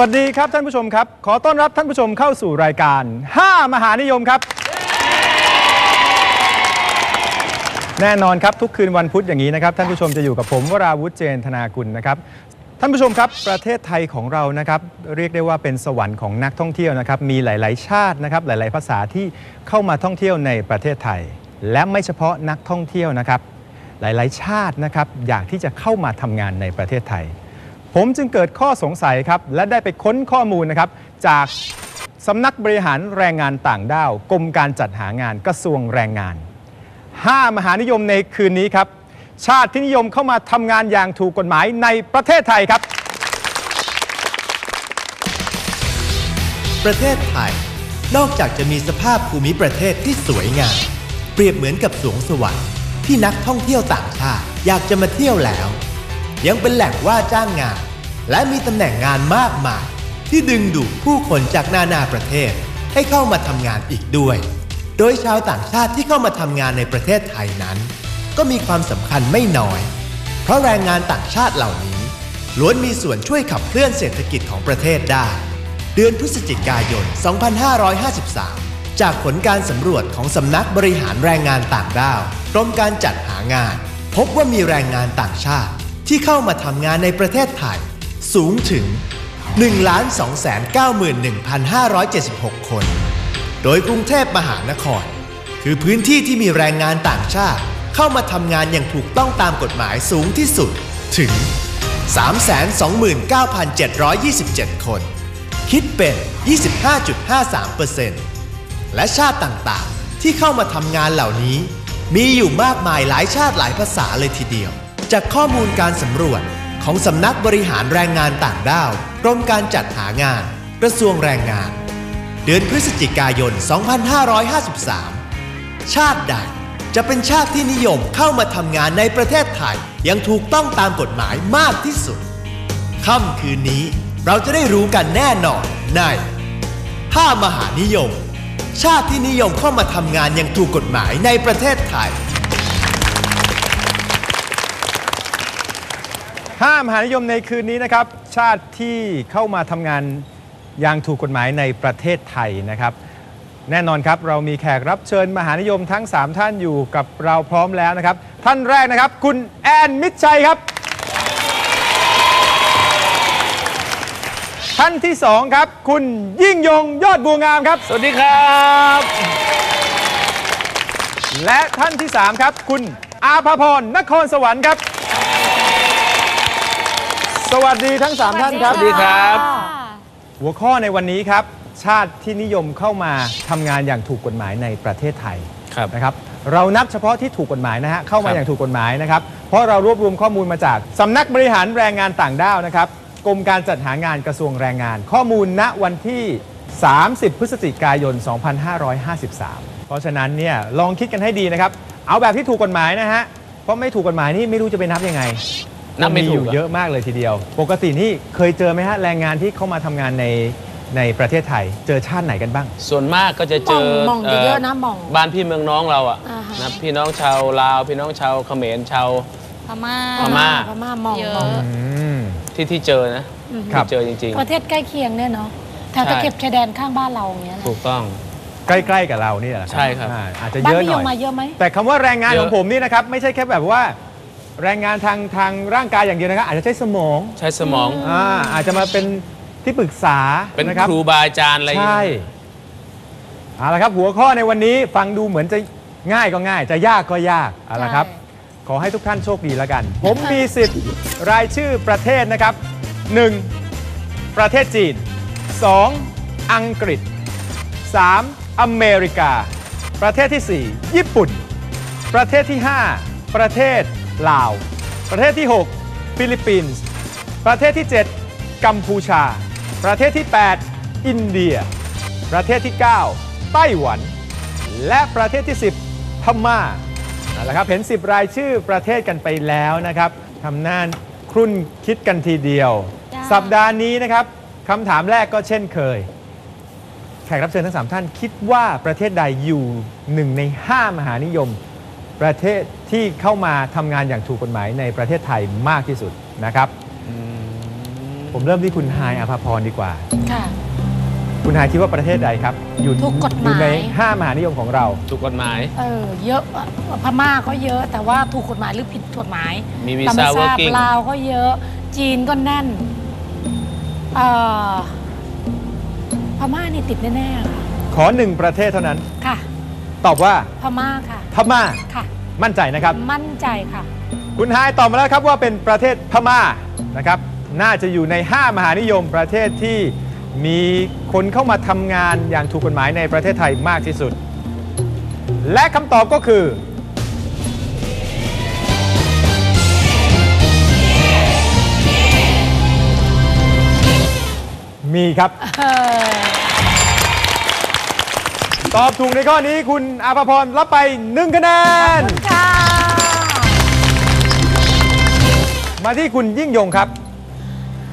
วัสดีครับท่านผู้ชมครับ ขอต้อนรับท่านผู้ชมเข้าสู่รายการ 5 มหานิยมครับ แน่นอนครับทุกคืนวันพุธอย่างนี้นะครับท่านผู้ชมจะอยู่กับผมวราวุธเจนธนากุลนะครับท่านผู้ชมครับ ประเทศไทยของเรานะครับเรียกได้ว่าเป็นสวรรค์ของนักท่องเที่ยวนะครับมีหลาย ๆ ชาตินะครับหลาย ๆ ภาษาที่เข้ามาท่องเที่ยวในประเทศไทย และไม่เฉพาะนักท่องเที่ยวนะครับ หลาย ๆ ชาตินะครับอยากที่จะเข้ามาทำงานในประเทศไทย ผมจึงเกิดข้อสงสัยครับ และได้ไปค้นข้อมูลนะครับ จากสำนักบริหารแรงงานต่างด้าวกรมการจัดหางานกระทรวงแรงงาน 5 มหานิยมในคืนนี้ครับ ชาติที่นิยมเข้ามาทำงานอย่างถูกกฎหมายในประเทศไทยครับ ประเทศไทย นอกจากจะมีสภาพภูมิประเทศที่สวยงาม เปรียบเหมือนกับสวงสวรรค์ที่นักท่องเที่ยวต่างชาติอยากจะมาเที่ยวแล้ว ยังเป็นแหล่งว่าจ้างงาน และมีตำแหน่งงานมากมาย ที่ดึงดูดผู้คนจากนานาประเทศ ให้เข้ามาทำงานอีกด้วย โดยชาวต่างชาติที่เข้ามาทำงานในประเทศไทยนั้น ก็มีความสำคัญไม่น้อย เพราะแรงงานต่างชาติเหล่านี้ล้วนมีส่วนช่วยขับเคลื่อนเศรษฐกิจของประเทศได้ เดือนพฤศจิกายน 2553 จากผลการสำรวจของสำนักบริหารแรงงานต่างด้าวกรมการจัดหางาน พบว่ามีแรงงานต่างชาติที่เข้ามาทำงานในประเทศไทย สูงถึง 1,291,576 คน โดยกรุงเทพมหานคร คือพื้นที่ที่มีแรงงานต่างชาติเข้ามาทำงานอย่างถูกต้องตามกฎหมายสูงที่สุดถึง 329,727 คน คิดเป็น 25.53%และชาติต่างๆ ที่เข้ามาทำงานเหล่านี้ มีอยู่มากมายหลายชาติหลายภาษาเลยทีเดียว จากข้อมูลการสำรวจ ของสำนักบริหารแรงงานต่างด้าวกรมการจัดหางาน กระทรวงแรงงาน เดือนพฤศจิกายน 2553 ชาติใดจะเป็นชาติที่นิยมเข้ามาทำงานในประเทศไทยยังถูกต้องตามกฎหมายมากที่สุด ค่ำคืนนี้เราจะได้รู้กันแน่นอนใน5มหานิยม ชาติที่นิยมเข้ามาทำงานย่างถูกกฎหมายในประเทศไทย 5มหานิยมในคืนนี้นะครับ ชาติที่เข้ามาทำงานอย่างถูกกฎหมายในประเทศไทยนะครับ แน่นอนครับเรามีแขกรับเชิญมหานิยมทั้ง 3 ท่านอยู่กับเราพร้อมแล้วนะครับ ท่านแรกนะครับ คุณแอนมิตรชัยครับ ท่านที่2ครับ คุณยิ่งยงยอดบัวงามครับ สวัสดีครับ และท่านที่3ครับ คุณอาภาพรนครสวรรค์ครับ สวัสดีทั้ง 3 ท่านครับ สวัสดีครับ หัวข้อในวันนี้ครับ ชาติที่นิยมเข้ามาทำงานอย่างถูกกฎหมายในประเทศไทยครับนะครับ เรานับเฉพาะที่ถูกกฎหมายนะฮะเข้ามาครับอย่างถูกกฎหมายนะครับ เพราะเรารวบรวมข้อมูลมาจากสำนักบริหารแรงงานต่างด้าวนะครับกรมการจัดหางานกระทรวงแรงงาน ข้อมูลณวันที่ 30 พฤศจิกายน 2553 เพราะฉะนั้นเนี่ยลองคิดกันให้ดีนะครับ เอาแบบที่ถูกกฎหมายนะฮะเพราะไม่ถูกกฎหมายนี่ไม่รู้จะไปนับยังไง นับไม่ถูกอยู่เยอะมากเลยทีเดียว ปกตินี่เคยเจอไหมฮะแรงงานที่เข้ามาทำงานในในประเทศไทย เจอชาติไหนกันบ้าง ส่วนมากก็จะเจอหม่องหม่องเยอะๆนะหม่องบ้านพี่เมืองน้องเราอะอ่าฮะ นะพี่น้องชาวลาว พี่น้องชาวเขมรชาว พม่า พม่า พม่ามองเยอะ มองอืม ที่ที่เจอนะครับที่เจอจริง ประเทศใกล้เคียงเนี่ยเนาะแถวใช่ ตะเข็บชายแดนข้างบ้านเราอย่างเงี้ยๆ นะถูกต้อง ใกล้ๆกับเรานี่แหละใช่ครับ อ่าอาจจะบ้าเยนอะพี่หยน่งมาอย เยอะไหมแต่คำว่าแรงงานเยขอะ องผมนี่นะครับ ไม่ใช่แค่แบบว่า แรงงานทางทางร่างกายอย่างเดียวนะครับอาจจะใช้สมองใช้สมองอ่าอาจจะมาเป็นที่ปรึกษาเป็นนะครับครูบาอาจารย์อะไรอย่างใช่เงี้ยเอาละครับหัวข้อในวันนี้ฟังดูเหมือนจะง่ายก็ง่าย จะยากก็ยากเอาละครับ ขอให้ทุกท่านโชคดีแล้วกัน ผมมีสิทธิ์รายชื่อประเทศนะครับ 1. ประเทศจีน 2. อังกฤษ 3. อเมริกา ประเทศที่ 4 ญี่ปุ่น ประเทศที่ 5 ประเทศ ลาว ประเทศที่ 6 ฟิลิปปินส์ ประเทศที่ 7 กัมพูชา ประเทศที่ 8 อินเดีย ประเทศที่ 9 ไต้หวัน และประเทศที่ 10 พม่าเอาละครับเห็น 10 รายชื่อประเทศกันไปแล้วนะครับทำหน้าครุ่นคิดกันทีเดียวจ้าสัปดาห์นี้นะครับคำถามแรกก็เช่นเคย แขกรับเชิญทั้ง 3 ท่านคิดว่าประเทศใดอยู่หนึ่งใน 5 มหานิยม ประเทศที่เข้ามาทำงานอย่างถูกกฎหมายในประเทศไทยมากที่สุดนะครับ ผมเริ่มที่คุณไฮายอภพรดีกว่า ค่ะ คุณไฮายคิดว่าประเทศใดครับ อยู่ถูกกฎหมาย อยู่ใน 5 มหานิยมของเรา ถูกกฎหมาย เออเยอะอะพม่าก็เยอะแต่ว่าถูกกฎหมายหรือผิดกฎหมายมีวีแต่ซ่าไม่ทราบ working ลาวก็เยอะ จีนก็แน่นเอ่อพม่านี่ติดแน่ๆค่ะขอหนึ่งประเทศเท่านั้น ค่ะ ตอบว่าพม่าค่ะ พม่า ค่ะ มั่นใจนะครับ มั่นใจค่ะ คุณไฮายตอบมาแล้วครับว่าเป็นประเทศพม่านะครับ น่าจะอยู่ใน 5 มหานิยมประเทศที่มีคนเข้ามาทำงานอย่างถูกกฎหมายในประเทศไทยมากที่สุด และคำตอบก็คือ มีครับเออ ตอบถูกในข้อนี้คุณอาภพรรับไป1คะแนน ค่ะ มาที่คุณยิ่งยงครับ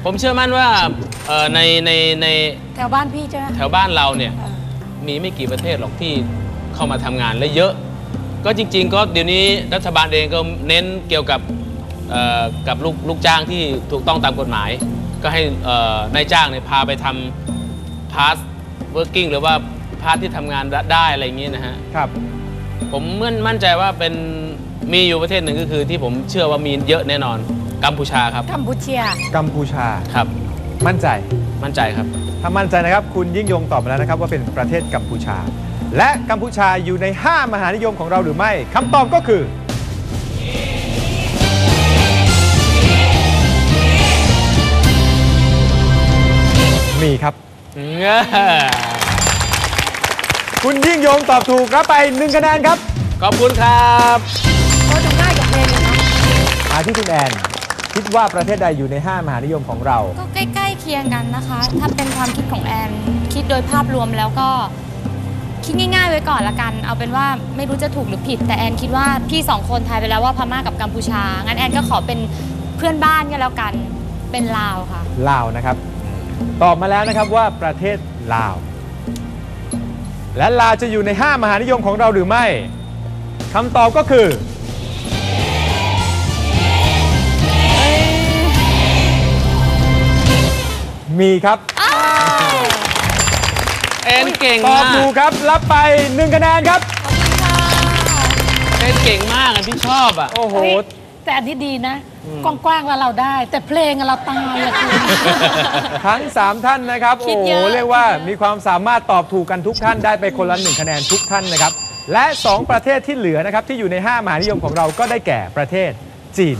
ผมเชื่อมั่นว่าเอ่อในในในแถวบ้านพี่ใช่ไหมแถวบ้านเราเนี่ยเออมีไม่กี่ประเทศหรอกที่เข้ามาทำงานและเยอะ ก็จริง ๆ ก็เดี๋ยวนี้รัฐบาลเองก็เน้นเกี่ยวกับเอ่อกับลูกลูกจ้างที่ถูกต้องตามกฎหมาย ก็ให้เอ่อนายจ้างเนี่ยพาไปทำพาสเวิร์กิ่งหรือว่า พาสที่ทำงานได้อะไรอย่างนี้นะฮะครับ ผมมั่นมั่นใจว่าเป็นมีอยู่ประเทศหนึ่งก็คือที่ผมเชื่อว่ามีเยอะแน่นอน กัมพูชาครับ กัมพูเชียกัมพูชาครับ มั่นใจมั่นใจครับ ถ้ามั่นใจนะครับ คุณยิ่งยงตอบมาแล้วนะครับว่าเป็นประเทศกัมพูชา และกัมพูชาอยู่ใน 5 มหานิยมของเราหรือไม่คำตอบก็คือมีครับ คุณยิ่งยงตอบถูกรับไป1คะแนนครับ ขอบคุณครับก็ดูง่ายกับเพลงเลยเนาะมาที่คุณแอน คิดว่าประเทศใดอยู่ใน 5 มหานิยมของเรา ก็ใกล้ๆเคียงกันนะคะ ถ้าเป็นความคิดของแอนคิดโดยภาพรวมแล้วก็คิดง่ายๆไว้ก่อนละกัน เอาเป็นว่าไม่รู้จะถูกหรือผิด แต่แอนคิดว่าพี่สองคนทายไปแล้วว่าพม่ากับกัมพูชา งั้นแอนก็ขอเป็นเพื่อนบ้านก็แล้วกัน เป็นลาวค่ะ ลาวนะครับ ตอบมาแล้วนะครับว่าประเทศลาว และลาวจะอยู่ใน 5 มหานิยมของเราหรือไม่คำตอบก็คือ มีครับเอ็นเก่งตอบมากถูกครับ รับไป1คะแนนครับ เอ็นเก่งมากอะพี่ชอบอะ โอ้โหเฮ้ย แต่อันนี้ดีนะ กว้างๆแล้วเราได้ แต่เพลงอะเราตายอะคุณ ทั้ง 3 ท่านนะครับ คิโอ้ดโหเยอะ เรียกว่าคิดเยอะมีความสามารถตอบถูกกันทุกท่านได้ไปคนละ1คะแนนทุกท่านนะครับ และ 2 ประเทศที่เหลือนะครับ ที่อยู่ใน 5 มหานิยมของเราก็ได้แก่ประเทศจีน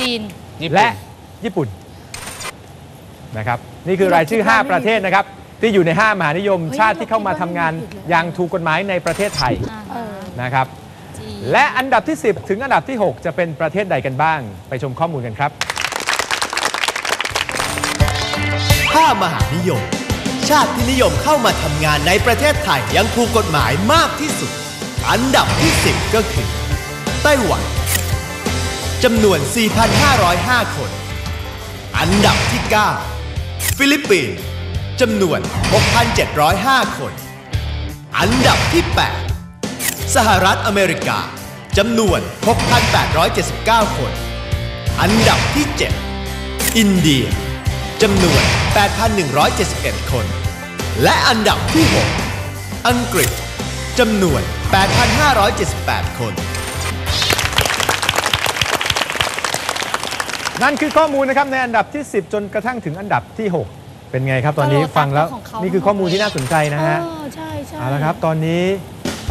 จีน ญี่ปุ่นและญี่ปุ่นนะครับนี่คือรายชื่อ 5 ประเทศนะครับ ที่อยู่ใน 5 มหานิยมเฮ้ยชาติที่เข้ามาทำงานเราคิดว่าไม่ผิดเลยอย่างถูกกฎหมายในประเทศไทยเออนะครับจีน และอันดับที่ 10 ถึงอันดับที่ 6 จะเป็นประเทศใดกันบ้าง ไปชมข้อมูลกันครับ 5 มหานิยม ชาติที่นิยมเข้ามาทำงานในประเทศไทยยังถูกกฎหมายมากที่สุด อันดับที่ 10 ก็คือ ไต้หวันจำนวน 4,505 คน อันดับที่ 9 ฟิลิปปินส์จำนวน 6,705 คน อันดับที่ 8 สหรัฐอเมริกาจำนวน 6,879 คน อันดับที่ 7 อินเดียจำนวน 8,171 คน และอันดับที่ 6 อังกฤษจำนวน 8,578 คนนั่นคือข้อมูลนะครับในอันดับที่ 10 จนกระทั่งถึงอันดับที่ 6 เป็นไงครับตอนนี้ก็โลตัสฟังแล้วของเขานี่คือข้อมูลที่น่าสนใจนะฮะเออใช่ใช่เอาละครับตอนนี้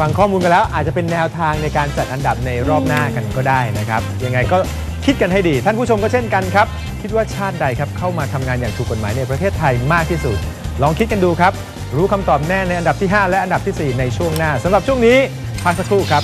ฟังข้อมูลกันแล้วอาจจะเป็นแนวทางในการจัดอันดับในรอบหน้ากันก็ได้นะครับ ยังไงก็คิดกันให้ดี ท่านผู้ชมก็เช่นกันครับ คิดว่าชาติใดครับเข้ามาทำงานอย่างถูกกฎหมายในประเทศไทยมากที่สุด ลองคิดกันดูครับ รู้คำตอบแน่ในอันดับที่ 5 และอันดับทีสี่4 ในช่วงหน้าสำหรับช่วงนี้พักสักครู่ครับ